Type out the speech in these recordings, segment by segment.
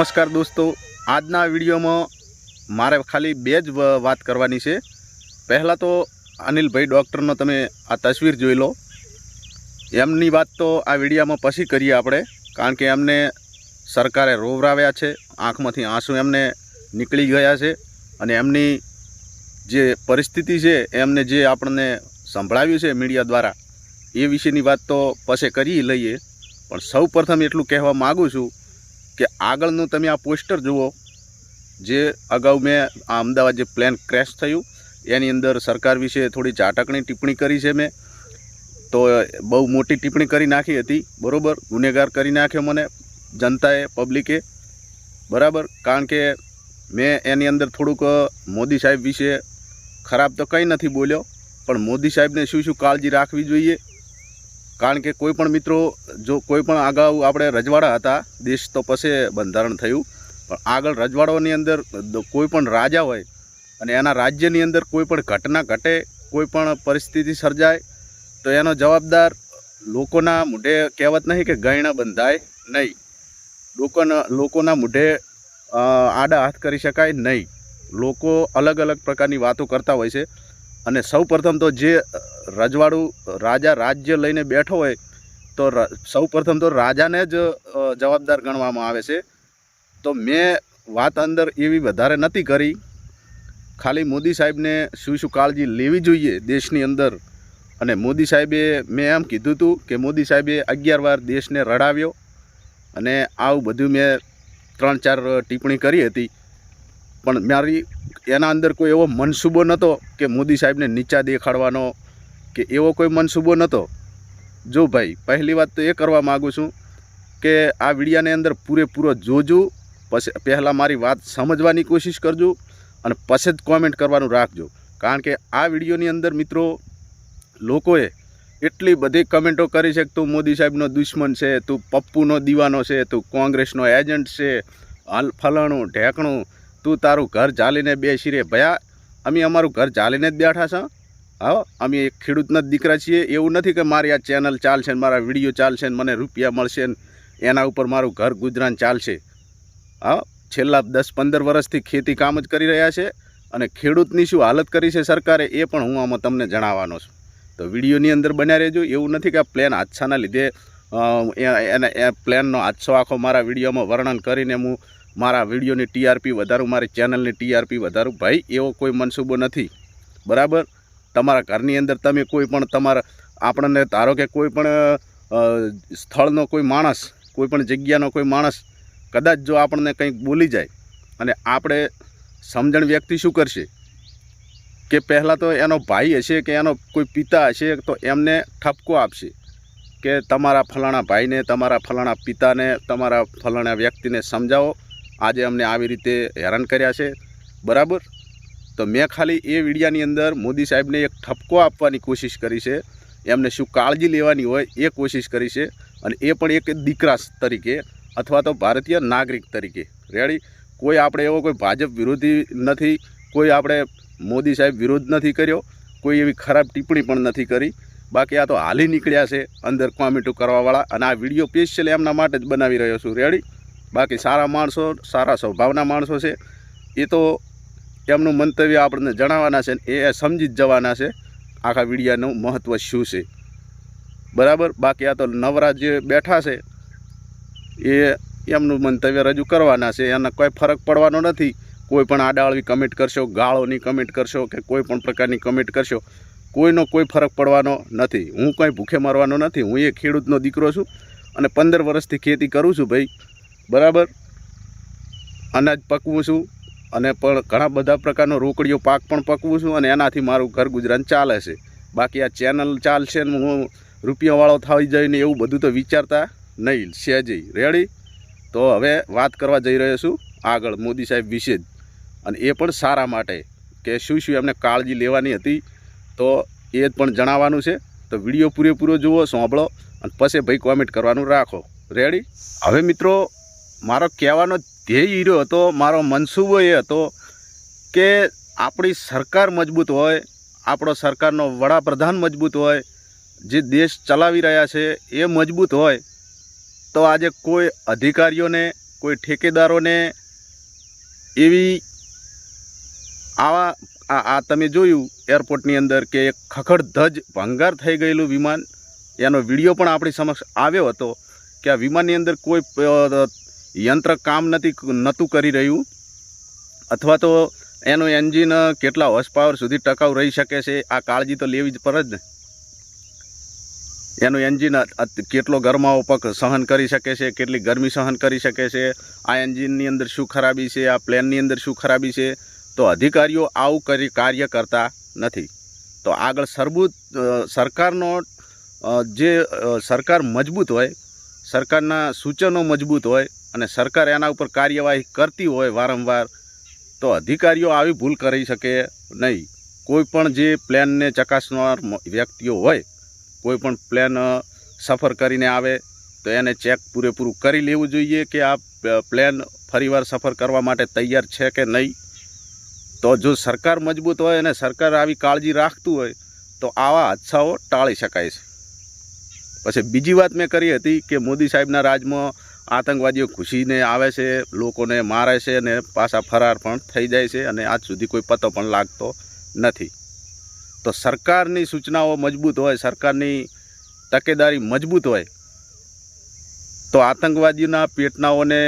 નમસ્કાર દોસ્તો, આજના વિડીયોમાં મારે ખાલી બે જ વાત કરવાની છે. પહેલાં તો અનિલભાઈ ડૉક્ટરનો તમે આ તસવીર જોઈ લો. એમની વાત તો આ વિડીયામાં પછી કરીએ આપણે, કારણ કે એમને સરકારે રોવરાવ્યા છે, આંખમાંથી આંસુ એમને નીકળી ગયા છે અને એમની જે પરિસ્થિતિ છે, એમને જે આપણને સંભળાવ્યું છે મીડિયા દ્વારા, એ વિશેની વાત તો પછી કરી લઈએ. પણ સૌ પ્રથમ એટલું કહેવા માગું છું કે આગળનું તમે આ પોસ્ટર જુઓ, જે અગાઉ મેં આ અમદાવાદ જે પ્લેન ક્રેશ થયું, એની અંદર સરકાર વિશે થોડી ઝાટકણી ટિપ્પણી કરી છે મેં. તો બહુ મોટી ટિપ્પણી કરી નાખી હતી, બરાબર? ગુનેગાર કરી નાખ્યો મને, જનતાએ, પબ્લિકે. બરાબર? કારણ કે મેં એની અંદર થોડુંક મોદી સાહેબ વિશે ખરાબ તો કંઈ નથી બોલ્યો, પણ મોદી સાહેબને શું શું કાળજી રાખવી જોઈએ? કારણ કે કોઈ પણ મિત્રો, જો કોઈ પણ અગાઉ આપણે રજવાડા હતા, દેશ તો પછી બંધારણ થયું. પણ આગળ રજવાડાઓની અંદર કોઈ પણ રાજા હોય અને એના રાજ્યની અંદર કોઈ પણ ઘટના ઘટે, કોઈ પણ પરિસ્થિતિ સર્જાય, તો એનો જવાબદાર લોકોના મૂઢે કહેવત નહીં કે ગયણા બંધાય નહીં. લોકોના લોકોના મૂઢે આડા હાથ કરી શકાય નહીં. લોકો અલગ અલગ પ્રકારની વાતો કરતા હોય છે. અને સૌ પ્રથમ તો જે રજવાડું રાજા રાજ્ય લઈને બેઠો હોય, તો સૌ પ્રથમ તો રાજાને જ જવાબદાર ગણવામાં આવે છે. તો મેં વાત અંદર એવી વધારે નથી કરી. ખાલી મોદી સાહેબને શું શું કાળજી લેવી જોઈએ દેશની અંદર. અને મોદી સાહેબે મેં એમ કીધું હતું કે મોદી સાહેબે અગિયાર વાર દેશને રડાવ્યો. અને આવું બધું મેં ત્રણ ચાર ટિપ્પણી કરી હતી. પણ મારી એના અંદર કોઈ એવો મનસૂબો નહોતો કે મોદી સાહેબને નીચા દેખાડવાનો, કે એવો કોઈ મનસૂબો નહોતો જો ભાઈ, પહેલી વાત તો એ કરવા માગું છું કે આ વિડીયાની અંદર પૂરેપૂરો જોજો, પછી પહેલાં મારી વાત સમજવાની કોશિશ કરજો અને પછી જ કોમેન્ટ કરવાનું રાખજો. કારણ કે આ વિડીયોની અંદર મિત્રો, લોકોએ એટલી બધી કમેન્ટો કરી છે કે તું મોદી સાહેબનો દુશ્મન છે, તું પપ્પુનો દીવાનો છે, તું કોંગ્રેસનો એજન્ટ છે, હાલ ફલાણું, ઢેકણું તું તારું ઘર ચાલીને બેસી રે ભયા. અમે અમારું ઘર ચાલીને જ બેઠા છ. હા અમે એક ખેડૂતના જ દીકરા છીએ. એવું નથી કે મારી આ ચેનલ ચાલશે ને મારા વીડિયો ચાલશે ને મને રૂપિયા મળશે ને એના ઉપર મારું ઘર ગુજરાન ચાલશે. હા છેલ્લા દસ પંદર વર્ષથી ખેતી કામ જ કરી રહ્યા છે અને ખેડૂતની શું હાલત કરી છે સરકારે એ પણ હું આમાં તમને જણાવવાનો છું. તો વિડીયોની અંદર બન્યા રહેજો. એવું નથી કે આ પ્લેન હાદસાના લીધે એને, એ પ્લેનનો હાદસો આખો મારા વિડીયોમાં વર્ણન કરીને હું મારા વિડીયોની ટીઆરપી વધારું, મારી ચેનલની ટીઆરપી વધારું. ભાઈ, એવો કોઈ મનસૂબો નથી. બરાબર? તમારા ઘરની અંદર તમે કોઈ પણ તમારા, આપણને ધારો કે કોઈ પણ સ્થળનો કોઈ માણસ, કોઈ પણ જગ્યાનો કોઈ માણસ, કદાચ જો આપણને કંઈક બોલી જાય, અને આપણે સમજણ વ્યક્તિ શું કરશે? કે પહેલાં તો એનો ભાઈ હશે કે એનો કોઈ પિતા હશે, તો એમને ઠપકો આપશે કે તમારા ફલાણા ભાઈને, તમારા ફલાણા પિતાને, તમારા ફલાણા વ્યક્તિને સમજાવો. આજે અમને આવી રીતે હેરાન કર્યા છે. બરાબર? તો મેં ખાલી એ વિડીયાની અંદર મોદી સાહેબને એક ઠપકો આપવાની કોશિશ કરી છે. એમને શું કાળજી લેવાની હોય એ કોશિશ કરી છે અને એ પણ એક દીકરા તરીકે અથવા તો ભારતીય નાગરિક તરીકે. રેડી કોઈ આપણે એવો કોઈ ભાજપ વિરોધી નથી, કોઈ આપણે મોદી સાહેબ વિરોધ નથી કર્યો, કોઈ એવી ખરાબ ટિપ્પણી પણ નથી કરી. બાકી આ તો હાલી નીકળ્યા છે અંદર કોમેન્ટો કરવાવાળા અને આ વીડિયો સ્પેશિયલ એમના માટે જ બનાવી રહ્યો છું. રેડી બાકી સારા માણસો, સારા સ્વભાવના માણસો છે. એ તો એમનું મંતવ્ય આપણને જણાવવાના છે એ સમજી જ જવાના છે આખા વિડીયાનું મહત્ત્વ શું છે. બરાબર? બાકી આ તો નવરા જે બેઠા છે, એ એમનું મંતવ્ય રજૂ કરવાના છે. એના કોઈ ફરક પડવાનો નથી. કોઈ પણ આડાળવી કમેન્ટ કરશો, ગાળોની કમેન્ટ કરશો કે કોઈ પણ પ્રકારની કમેન્ટ કરશો, કોઈનો કોઈ ફરક પડવાનો નથી. હું કંઈ ભૂખે મરવાનો નથી. હું એ ખેડૂતનો દીકરો છું અને પંદર વર્ષથી ખેતી કરું છું ભાઈ. બરાબર? અનાજ પકવું છું અને પણ ઘણા બધા પ્રકારનો રોકડીયો પાક પણ પકવું છું અને એનાથી મારું ઘર ગુજરાન ચાલે છે. બાકી આ ચેનલ ચાલશે ને હું રૂપિયાવાળો થઈ જઈને એવું બધું તો વિચારતા નહીં સહેજે રેડી તો હવે વાત કરવા જઈ રહ્યો છું આગળ મોદી સાહેબ વિશે જ. અને એ પણ સારા માટે કે શું શું એમને કાળજી લેવાની હતી તો એ પણ જણાવવાનું છે. તો વીડિયો પૂરેપૂરો જુઓ, સાંભળો અને પછી ભાઈ કોમેન્ટ કરવાનું રાખો. રેડી હવે મિત્રો મારો કહેવાનો ધ્યેય રહ્યો હતો, મારો મનસૂબો એ હતો કે આપણી સરકાર મજબૂત હોય, આપણો સરકારનો વડાપ્રધાન મજબૂત હોય, જે દેશ ચલાવી રહ્યા છે એ મજબૂત હોય, તો આજે કોઈ અધિકારીઓને, કોઈ ઠેકેદારોને એવી આવા, આ તમે જોયું એરપોર્ટની અંદર કે એક ખખડધજ ભંગાર થઈ ગયેલું વિમાન, એનો વીડિયો પણ આપણી સમક્ષ આવ્યો હતો કે આ વિમાનની અંદર કોઈ યંત્ર કામ નથી નહોતું કરી રહ્યું. અથવા તો એનું એન્જિન કેટલા હોર્સ સુધી ટકાઉ રહી શકે છે, આ કાળજી તો લેવી જ પડે જ ને. એનું એન્જિન કેટલો ગરમાવો પક, સહન કરી શકે છે, કેટલી ગરમી સહન કરી શકે છે, આ એન્જિનની અંદર શું ખરાબી છે, આ પ્લેનની અંદર શું ખરાબી છે, તો અધિકારીઓ આવું કરી કાર્ય કરતા નથી. તો આગળ સરબૂત સરકારનો જે સરકાર મજબૂત હોય, સરકારના સૂચનો મજબૂત હોય અને સરકાર એના ઉપર કાર્યવાહી કરતી હોય વારંવાર, તો અધિકારીઓ આવી ભૂલ કરી શકે નહીં. કોઈ પણ જે પ્લેનને ચકાસનાર વ્યક્તિઓ હોય, કોઈ પણ પ્લેન સફર કરીને આવે, તો એને ચેક પૂરેપૂરું કરી લેવું જોઈએ કે આ પ્લેન ફરીવાર સફર કરવા માટે તૈયાર છે કે નહીં. તો જો સરકાર મજબૂત હોય અને સરકાર આવી કાળજી રાખતું હોય, તો આવા હાદસાઓ ટાળી શકાય છે. પછી બીજી વાત મેં કરી હતી કે મોદી સાહેબના રાજમાં આતંકવાદીઓ ઘૂસીને આવે છે, લોકોને મારે છે અને પાછા ફરાર પણ થઈ જાય છે અને આજ સુધી કોઈ પતો પણ લાગતો નથી. તો સરકારની સૂચનાઓ મજબૂત હોય, સરકારની તકેદારી મજબૂત હોય, તો આતંકવાદીઓના પેટનાઓને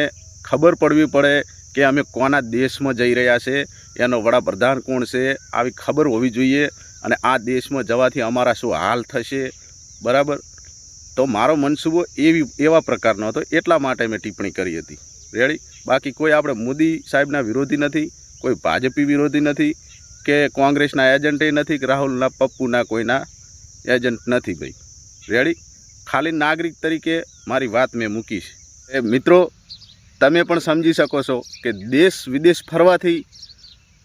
ખબર પડવી પડે કે અમે કોના દેશમાં જઈ રહ્યા છે, એનો વડાપ્રધાન કોણ છે, આવી ખબર હોવી જોઈએ અને આ દેશમાં જવાથી અમારા શું હાલ થશે, બરાબર? તો મારો મનસૂબો એવી એવા પ્રકારનો હતો, એટલા માટે મેં ટિપ્પણી કરી હતી. રેડી બાકી કોઈ આપણે મોદી સાહેબના વિરોધી નથી, કોઈ ભાજપી વિરોધી નથી, કે કોંગ્રેસના એજન્ટે નથી, કે રાહુલના, પપ્પુના કોઈના એજન્ટ નથી ભાઈ. રેડી ખાલી નાગરિક તરીકે મારી વાત મેં મૂકી છે. એ મિત્રો, તમે પણ સમજી શકો છો કે દેશ વિદેશ ફરવાથી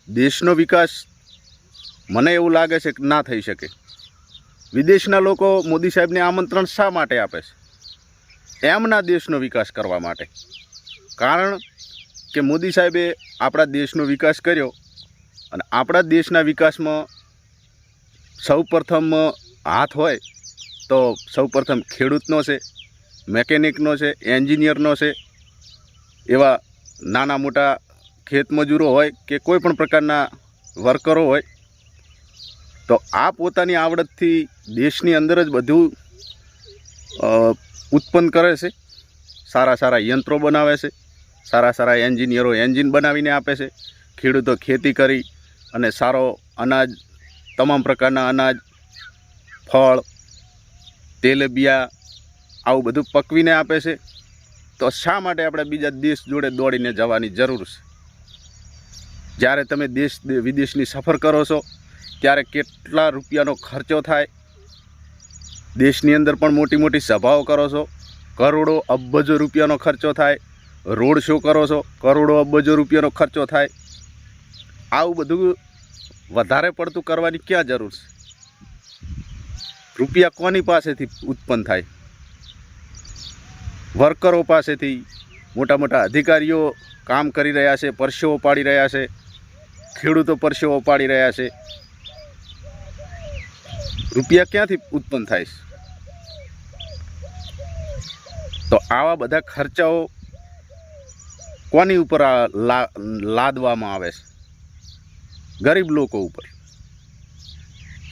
દેશનો વિકાસ મને એવું લાગે છે કે ના થઈ શકે. વિદેશના લોકો મોદી સાહેબને આમંત્રણ શા માટે આપે છે? એમના દેશનો વિકાસ કરવા માટે. કારણ કે મોદી સાહેબે આપણા દેશનો વિકાસ કર્યો અને આપણા દેશના વિકાસમાં સૌપ્રથમ હાથ હોય તો સૌપ્રથમ ખેડૂતનો છે, મેકેનિકનો છે, એન્જિનિયરનો છે, એવા નાના મોટા ખેતમજૂરો હોય કે કોઈ પણ પ્રકારના વર્કરો હોય તો આ પોતાની આવડતથી દેશની અંદર જ બધું ઉત્પન્ન કરે છે. સારા સારા યંત્રો બનાવે છે. સારા સારા એન્જિનિયરો એન્જિન બનાવીને આપે છે. ખેડૂતો ખેતી કરી અને સારો અનાજ, તમામ પ્રકારના અનાજ, ફળ તેલબિયા આવું બધું પકવીને આપે છે. તો શા માટે આપણે બીજા દેશ જોડે દોડીને જવાની જરૂર છે? જ્યારે તમે દેશ, વિદેશની સફર કરો છો ત્યારે કેટલા રૂપિયાનો ખર્ચો થાય? દેશની અંદર પણ મોટી મોટી સભાઓ કરો છો. કરોડો અબજો રૂપિયાનો ખર્ચો થાય. રોડ શો કરો છો. કરોડો અબજો રૂપિયાનો ખર્ચો થાય. આવું બધું વધારે પડતું કરવાની ક્યાં જરૂર છે? રૂપિયા કોની પાસેથી ઉત્પન્ન થાય? વર્કરો પાસેથી? મોટા મોટા અધિકારીઓ કામ કરી રહ્યા છે, પરસેવો પાડી રહ્યા છે. ખેડૂતો પરસેવો પાડી રહ્યા છે. રૂપિયા ક્યાંથી ઉત્પન્ન થાય છે? તો આવા બધા ખર્ચાઓ કોની ઉપર લાદવામાં આવે છે? ગરીબ લોકો ઉપર.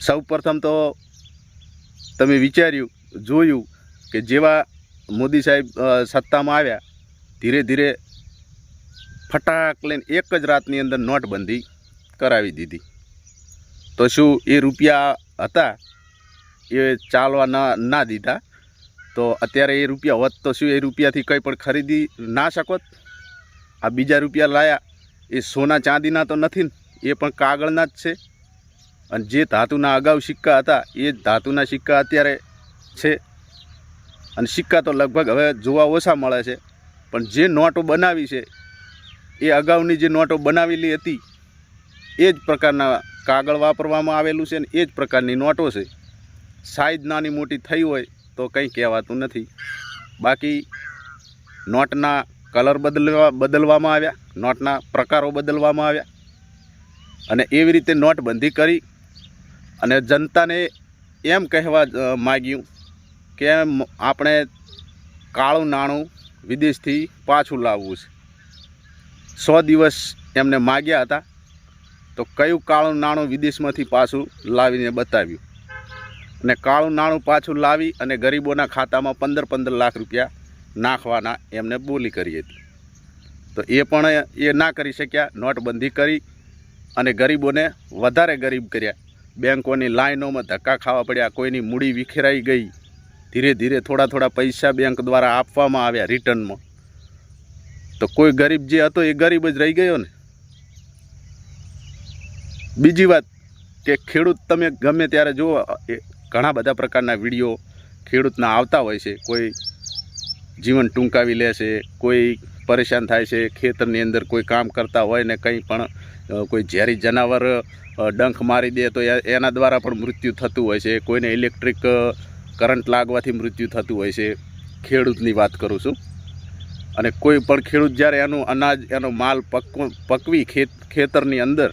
સૌ પ્રથમ તો તમે વિચાર્યું, જોયું કે જેવા મોદી સાહેબ સત્તામાં આવ્યા, ધીરે ધીરે ફટાક લઈને એક જ રાતની અંદર નોટબંધી કરાવી દીધી. તો શું એ રૂપિયા હતા, એ ચાલવા ના દીધા. તો અત્યારે એ રૂપિયા હોત તો શું એ રૂપિયાથી કંઈ પણ ખરીદી ના શકોત? આ બીજા રૂપિયા લાયા, એ સોના ચાંદીના તો નથી એ પણ કાગળના જ છે. અને જે ધાતુના અગાઉ સિક્કા હતા, એ જ ધાતુના સિક્કા અત્યારે છે. અને સિક્કા તો લગભગ હવે જોવા ઓછા મળે છે. પણ જે નોટો બનાવી છે, એ અગાઉની જે નોટો બનાવેલી હતી, એ જ પ્રકારના કાગળ વાપરવામાં આવેલું છે ને એ જ પ્રકારની નોટો છે. સાઈઝ નાની મોટી થઈ હોય તો કંઈ કહેવાતું નથી. બાકી નોટના કલર બદલવા, બદલવામાં આવ્યા, નોટના પ્રકારો બદલવામાં આવ્યા. અને એવી રીતે નોટબંધી કરી અને જનતાને એમ કહેવા માગ્યું કે આપણે કાળું નાણું વિદેશથી પાછું લાવવું છે. સો દિવસ એમને માગ્યા હતા. તો કયું કાળું નાણું વિદેશમાંથી પાછું લાવીને બતાવ્યું? અને કાળું નાણું પાછું લાવી અને ગરીબોના ખાતામાં પંદર પંદર લાખ રૂપિયા નાખવાના એમને બોલી કરી હતી. તો એ પણ એ ના કરી શક્યા, નોટબંધી કરી અને ગરીબોને વધારે ગરીબ કર્યા. બેંકોની લાઈનોમાં ધક્કા ખાવા પડ્યા, કોઈની મૂડી વિખેરાઈ ગઈ. ધીરે ધીરે થોડા થોડા પૈસા બેંક દ્વારા આપવામાં આવ્યા રિટર્નમાં. તો કોઈ ગરીબ જે હતો એ ગરીબ જ રહી ગયો ને? બીજી વાત કે ખેડૂત તમે ગમે ત્યારે જુઓ ઘણા બધા પ્રકારના વીડિયો ખેડૂતના આવતા હોય છે. કોઈ જીવન ટૂંકાવી લે છે, કોઈ પરેશાન થાય છે, ખેતરની અંદર કોઈ કામ કરતા હોય ને કંઈ પણ કોઈ ઝેરી જનાવર ડંખ મારી દે તો એના દ્વારા પણ મૃત્યુ થતું હોય છે. કોઈને ઇલેક્ટ્રિક કરંટ લાગવાથી મૃત્યુ થતું હોય છે. ખેડૂતની વાત કરું છું. અને કોઈ પણ ખેડૂત જ્યારે એનું અનાજ, એનો માલ પકવ, પકવી ખેત, ખેતરની અંદર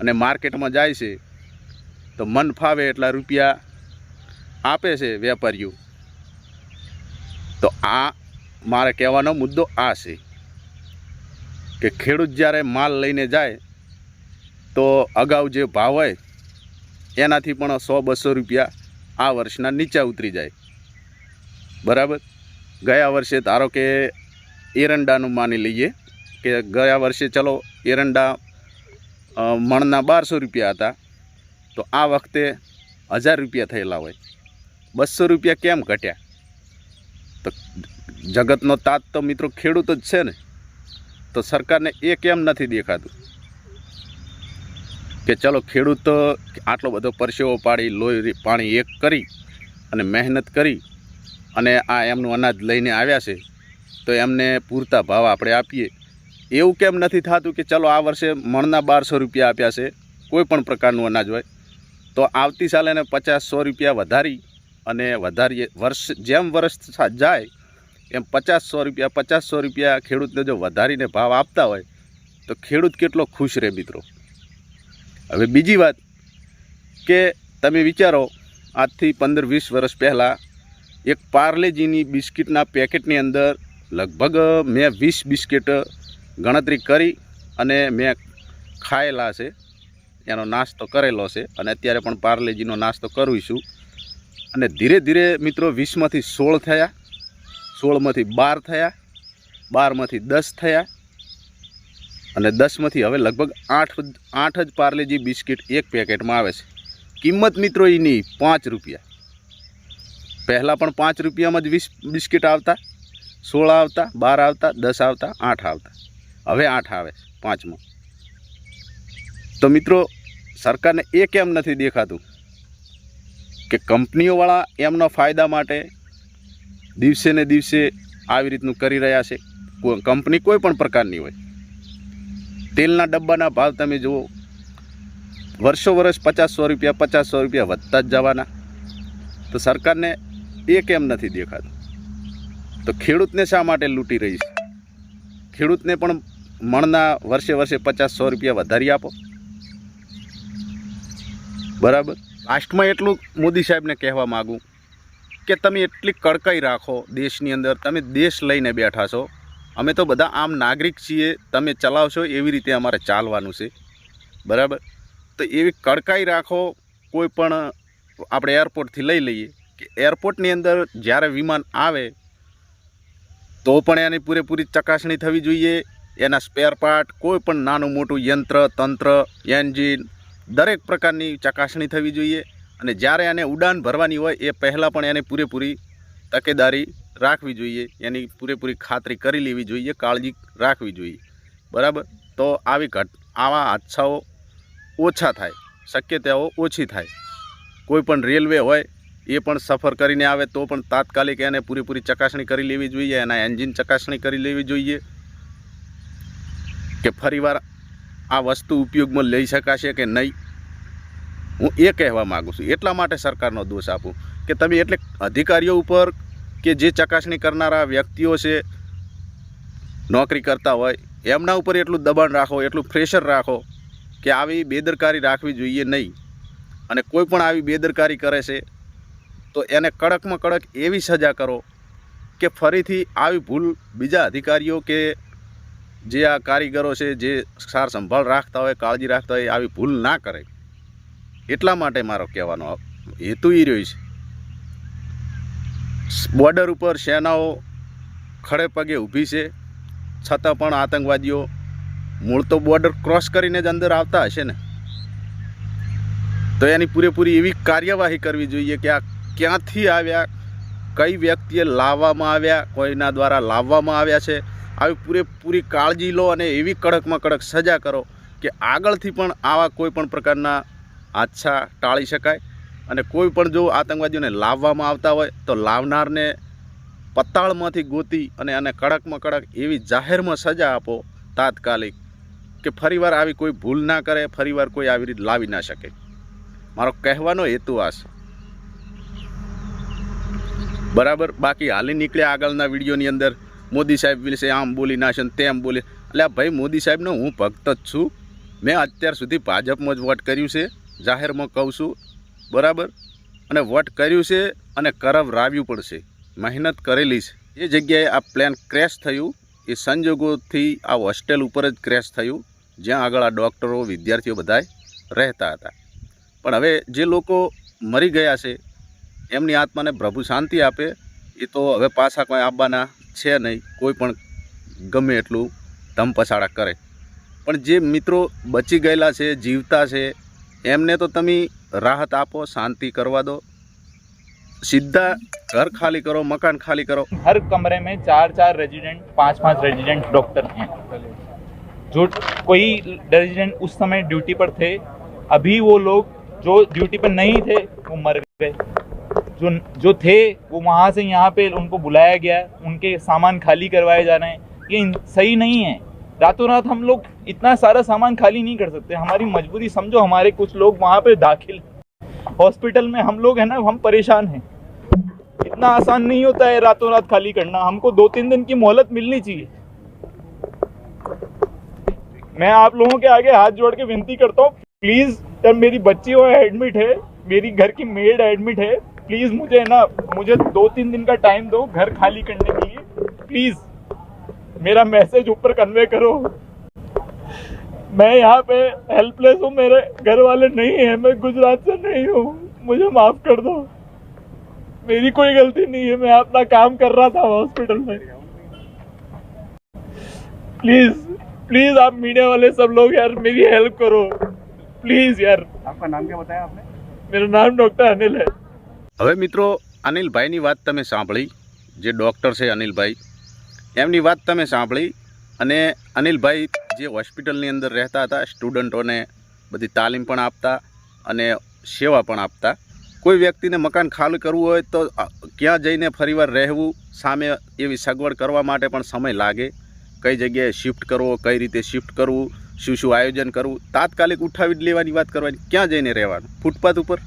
અને માર્કેટમાં જાય છે, તો મન ફાવે એટલા રૂપિયા આપે છે વેપારીઓ. તો આ મારે કહેવાનો મુદ્દો આ છે કે ખેડૂત જ્યારે માલ લઈને જાય, તો અગાઉ જે ભાવ હોય, એનાથી પણ સો બસો રૂપિયા આ વર્ષના નીચા ઉતરી જાય. બરાબર? ગયા વર્ષે ધારો કે એરંડાનું માની લઈએ કે ગયા વર્ષે ચલો એરંડા મણના બારસો રૂપિયા હતા. તો આ વખતે હજાર રૂપિયા થયેલા હોય. બસો રૂપિયા કેમ ઘટ્યા? તો જગતનો તાત તો મિત્રો ખેડૂત જ છે ને. તો સરકારને એ કેમ નથી દેખાતું? કે ચલો ખેડૂત આટલો બધો પરસેવો પાડી, લોહી પાણી એક કરી અને મહેનત કરી અને આ એમનું અનાજ લઈને આવ્યા છે, તો એમને પૂરતા ભાવ આપણે આપીએ. એવું કેમ નથી થતું કે ચલો આ વર્ષે મણના બારસો રૂપિયા આપ્યા છે, કોઈ પણ પ્રકારનું અનાજ હોય, તો આવતી સાલે એને પચાસ સો રૂપિયા વધારી અને વધારીએ. વર્ષ જેમ વર્ષ જાય, એમ પચાસ સો રૂપિયા પચાસ સો રૂપિયા ખેડૂતને જો વધારીને ભાવ આપતા હોય, તો ખેડૂત કેટલો ખુશ રહે મિત્રો. હવે બીજી વાત કે તમે વિચારો, આજથી પંદર વીસ વર્ષ પહેલાં એક પાર્લેજીની બિસ્કિટના પેકેટની અંદર લગભગ મેં વીસ બિસ્કિટ ગણતરી કરી અને મેં ખાયેલા છે. એનો નાસ્તો કરેલો છે અને અત્યારે પણ પાર્લેજીનો નાસ્તો કરું છું. અને ધીરે ધીરે મિત્રો વીસમાંથી સોળ થયા, સોળમાંથી બાર થયા, બારમાંથી દસ થયા અને દસમાંથી હવે લગભગ આઠ આઠ જ પાર્લેજી બિસ્કિટ એક પેકેટમાં આવે છે. કિંમત મિત્રો એની પાંચ રૂપિયા. પહેલાં પણ પાંચ રૂપિયામાં જ વીસ બિસ્કિટ આવતા, સોળ આવતા, બાર આવતા, દસ આવતા, આઠ આવતા. હવે આઠ આવે છે, પાંચમાં. તો મિત્રો, સરકારને એ કેમ નથી દેખાતું કે કંપનીઓવાળા એમના ફાયદા માટે દિવસે ને દિવસે આવી રીતનું કરી રહ્યા છે? કંપની કોઈ પણ પ્રકારની હોય. તેલના ડબ્બાના ભાવ તમે જુઓ, વર્ષો વર્ષ પચાસ સો રૂપિયા, પચાસ સો રૂપિયા વધતા જ જવાના. તો સરકારને એ કેમ નથી દેખાતું? તો ખેડૂતને શા માટે લૂંટી રહી છે? ખેડૂતને પણ મણના વર્ષે વર્ષે પચાસ સો રૂપિયા વધારી આપો. બરાબર? લાસ્ટમાં એટલું મોદી સાહેબને કહેવા માગું કે તમે એટલી કડકાઈ રાખો દેશની અંદર. તમે દેશ લઈને બેઠા છો. અમે તો બધા આમ નાગરિક છીએ. તમે ચલાવશો એવી રીતે અમારે ચાલવાનું છે. બરાબર? તો એવી કડકાઈ રાખો કોઈ પણ આપણે એરપોર્ટથી લઈ લઈએ કે એરપોર્ટની અંદર જ્યારે વિમાન આવે તો પણ એની પૂરેપૂરી ચકાસણી થવી જોઈએ. એના સ્પેર પાર્ટ કોઈ પણ નાનું મોટું યંત્ર, તંત્ર એન્જિન દરેક પ્રકારની ચકાસણી થવી જોઈએ અને જ્યારે એને ઉડાન ભરવાની હોય એ પહેલાં પણ એને પૂરેપૂરી તકેદારી રાખવી જોઈએ. એની પૂરેપૂરી ખાતરી કરી લેવી જોઈએ, કાળજી રાખવી જોઈએ. બરાબર? તો આવી ઘટ, આવા હાદસાઓ ઓછા થાય, શક્યતાઓ ઓછી થાય. કોઈ પણ રેલવે હોય, એ પણ સફર કરીને આવે તો પણ તાત્કાલિક એને પૂરેપૂરી ચકાસણી કરી લેવી જોઈએ, એના એન્જિન ચકાસણી કરી લેવી જોઈએ. કે ફરીવાર આ વસ્તુ ઉપયોગમાં લઈ શકાશે કે નહીં? હું એ કહેવા માગું છું. એટલા માટે સરકારનો દોષ આપું કે તમે એટલે અધિકારીઓ ઉપર કે જે ચકાસણી કરનારા વ્યક્તિઓ છે, નોકરી કરતા હોય, એમના ઉપર એટલું દબાણ રાખો, એટલું પ્રેશર રાખો કે આવી બેદરકારી રાખવી જોઈએ નહીં. અને કોઈ પણ આવી બેદરકારી કરે છે, તો એને કડકમાં કડક એવી સજા કરો કે ફરીથી આવી ભૂલ બીજા અધિકારીઓ કે જે આ કારીગરો છે, જે સાર સંભાળ રાખતા હોય, કાળજી રાખતા હોય આવી ભૂલ ના કરે. એટલા માટે મારો કહેવાનો હેતુ એ રહ્યો છે. બોર્ડર ઉપર સેનાઓ ખડે પગે ઊભી છે. છતાં પણ આતંકવાદીઓ મૂળ તો બોર્ડર ક્રોસ કરીને જ અંદર આવતા હશે ને. તો એની પૂરેપૂરી એવી કાર્યવાહી કરવી જોઈએ કે આ ક્યાંથી આવ્યા, કઈ વ્યક્તિએ લાવવામાં આવ્યા, કોઈના દ્વારા લાવવામાં આવ્યા છે આવી પૂરેપૂરી કાળજી લો અને એવી કડકમાં કડક સજા કરો કે આગળથી પણ આવા કોઈ પણ પ્રકારના આછા ટાળી શકાય. અને કોઈ પણ જો આતંકવાદીઓને લાવવામાં આવતા હોય તો લાવનારને પતાળમાંથી ગોતી અને એને કડકમાં કડક એવી જાહેરમાં સજા આપો તાત્કાલિક કે ફરીવાર આવી કોઈ ભૂલ ના કરે, ફરીવાર કોઈ આવી રીતે લાવી ના શકે. મારો કહેવાનો હેતુ આ છે. બરાબર? બાકી હાલી નીકળ્યા આગળના વિડીયોની અંદર. મોદી સાહેબ વિશે આમ બોલી નાશે છે તેમ બોલી. એટલે ભાઈ, મોદી સાહેબનો હું ભક્ત જ છું. મેં અત્યાર સુધી ભાજપમાં જ વોટ કર્યું છે. જાહેરમાં કહું છું. બરાબર? અને વોટ કર્યું છે અને કરાવરાવ્યું પડશે મહેનત કરેલી છે. એ જગ્યાએ આ પ્લેન ક્રેશ થયું. એ સંજોગોથી આ હોસ્ટેલ ઉપર જ ક્રેશ થયું, જ્યાં આગળ આ ડૉક્ટરો, વિદ્યાર્થીઓ બધાએ રહેતા હતા. પણ હવે જે લોકો મરી ગયા છે, એમની આત્માને પ્રભુ શાંતિ આપે એ તો હવે પાછા કોઈ આવવાના છે નહીં કોઈ પણ ગમે એટલું ધમપછાડા કરે પણ જે મિત્રો બચી ગયેલા છે જીવતા છે એમને તો તમે રાહત આપો શાંતિ કરવા દો સીધા ઘર ખાલી કરો મકાન ખાલી કરો हर कमरे में चार चार रेजिडेंट पांच पांच रेजिडेंट डॉक्टर हैं जो कोई रेजिडेंट उस समय ड्यूटी पर थे अभी वो लोग जो ड्यूटी पर नहीं थे वो मर गए जो जो थे वो वहाँ से यहाँ पे उनको बुलाया गया है, उनके सामान खाली करवाए जा रहे हैं। ये सही नहीं है। रातों रात हम लोग इतना सारा सामान खाली नहीं कर सकते। हमारी मजबूरी समझो हमारे कुछ लोग वहाँ पे दाखिल हॉस्पिटल में हम लोग हैं ना हम परेशान हैं। इतना आसान नहीं होता है रातों रात खाली करना। हमको दो तीन दिन की मोहलत मिलनी चाहिए। मैं आप लोगों के आगे हाथ जोड़ के विनती करता हूँ प्लीज़ जब मेरी बच्ची वो एडमिट है मेरी घर की मेड एडमिट है प्लीज़ मुझे ना मुझे दो तीन दिन का टाइम दो घर खाली करने के लिए। प्लीज़ मेरा मैसेज ऊपर कन्वे करो। मैं यहाँ पे हेल्पलेस हूँ मेरे घर वाले नहीं है मैं गुजरात से नहीं हूँ। मुझे माफ़ कर दो। मेरी कोई गलती नहीं है मैं अपना काम कर रहा था हॉस्पिटल में। प्लीज़ प्लीज़ आप मीडिया वाले सब लोग यार मेरी हेल्प करो। प्लीज़ यार। आपका नाम क्या बताया आपने? मेरा नाम डॉक्टर अनिल है। હવે મિત્રો, અનિલભાઈની વાત તમે સાંભળી, જે ડૉક્ટર છે અનિલભાઈ, એમની વાત તમે સાંભળી અને અનિલભાઈ જે હોસ્પિટલની અંદર રહેતા હતા, સ્ટુડન્ટોને બધી તાલીમ પણ આપતા અને સેવા પણ આપતા, કોઈ વ્યક્તિને મકાન ખાલી કરવું હોય તો ક્યાં જઈને ફરીવાર રહેવું, સામે એવી સગવડ કરવા માટે પણ સમય લાગે. કઈ જગ્યાએ શિફ્ટ કરવો, કઈ રીતે શિફ્ટ કરવું, શું શું આયોજન કરવું, તાત્કાલિક ઉઠાવી લેવાની વાત કરવાની, ક્યાં જઈને રહેવાનું? ફૂટપાથ ઉપર?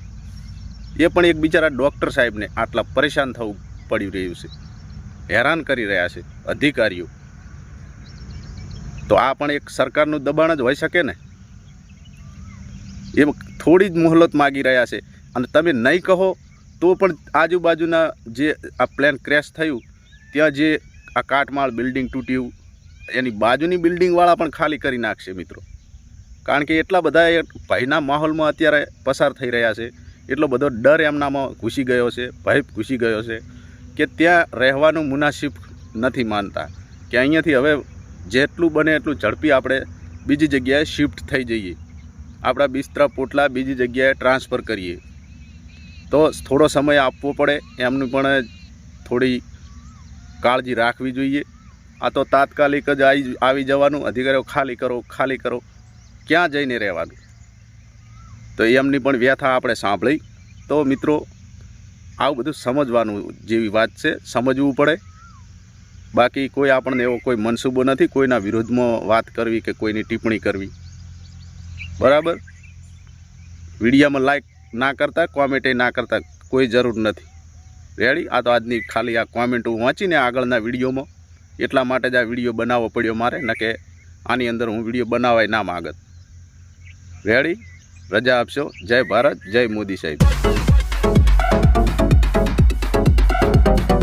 એ પણ એક બિચારા ડૉક્ટર સાહેબને આટલા પરેશાન થવું પડી રહ્યું છે. હેરાન કરી રહ્યા છે અધિકારીઓ. તો આ પણ એક સરકારનું દબાણ જ હોઈ શકે ને? એ થોડી જ મોહલત માગી રહ્યા છે. અને તમે નહીં કહો, તો પણ આજુબાજુના જે આ પ્લેન ક્રેશ થયું, ત્યાં જે આ કાટમાળ બિલ્ડિંગ તૂટ્યું, એની બાજુની બિલ્ડિંગવાળા પણ ખાલી કરી નાખશે મિત્રો. કારણ કે એટલા બધા ભયના માહોલમાં અત્યારે પસાર થઈ રહ્યા છે. એટલો બધો ડર એમનામાં ઘૂસી ગયો છે, ભય ઘૂસી ગયો છે કે ત્યાં રહેવાનું મુનાસિબ નથી માનતા. કે અહીંયાથી હવે જેટલું બને એટલું ઝડપી આપણે બીજી જગ્યાએ શિફ્ટ થઈ જઈએ. આપણા બિસ્તરા પોટલા બીજી જગ્યાએ ટ્રાન્સફર કરીએ. તો થોડો સમય આપવો પડે, એમની પણ થોડી કાળજી રાખવી જોઈએ. આ તો તાત્કાલિક જ આવી આવી જવાનું, અધિકારીઓ ખાલી કરો ખાલી કરો, ક્યાં જઈને રહેવાનું? તો એમની પણ વ્યથા આપણે સાંભળી. તો મિત્રો, આવું બધું સમજવાનું જેવી વાત છે, સમજવું પડે. બાકી કોઈ આપણને એવો કોઈ મનસૂબો નથી, કોઈના વિરોધમાં વાત કરવી કે કોઈની ટિપ્પણી કરવી. બરાબર? વિડીયામાં લાઈક ના કરતા કોમેન્ટે ના કરતા કોઈ જરૂર નથી. રેડી આ તો આજની ખાલી આ કોમેન્ટ હું વાંચીને આગળના વિડીયોમાં. એટલા માટે જ આ વીડિયો બનાવવો પડ્યો મારે ન કે આની અંદર હું વીડિયો બનાવાય ના માગત. રેડી રજા આપશો. જય ભારત જય મોદી સાહેબ.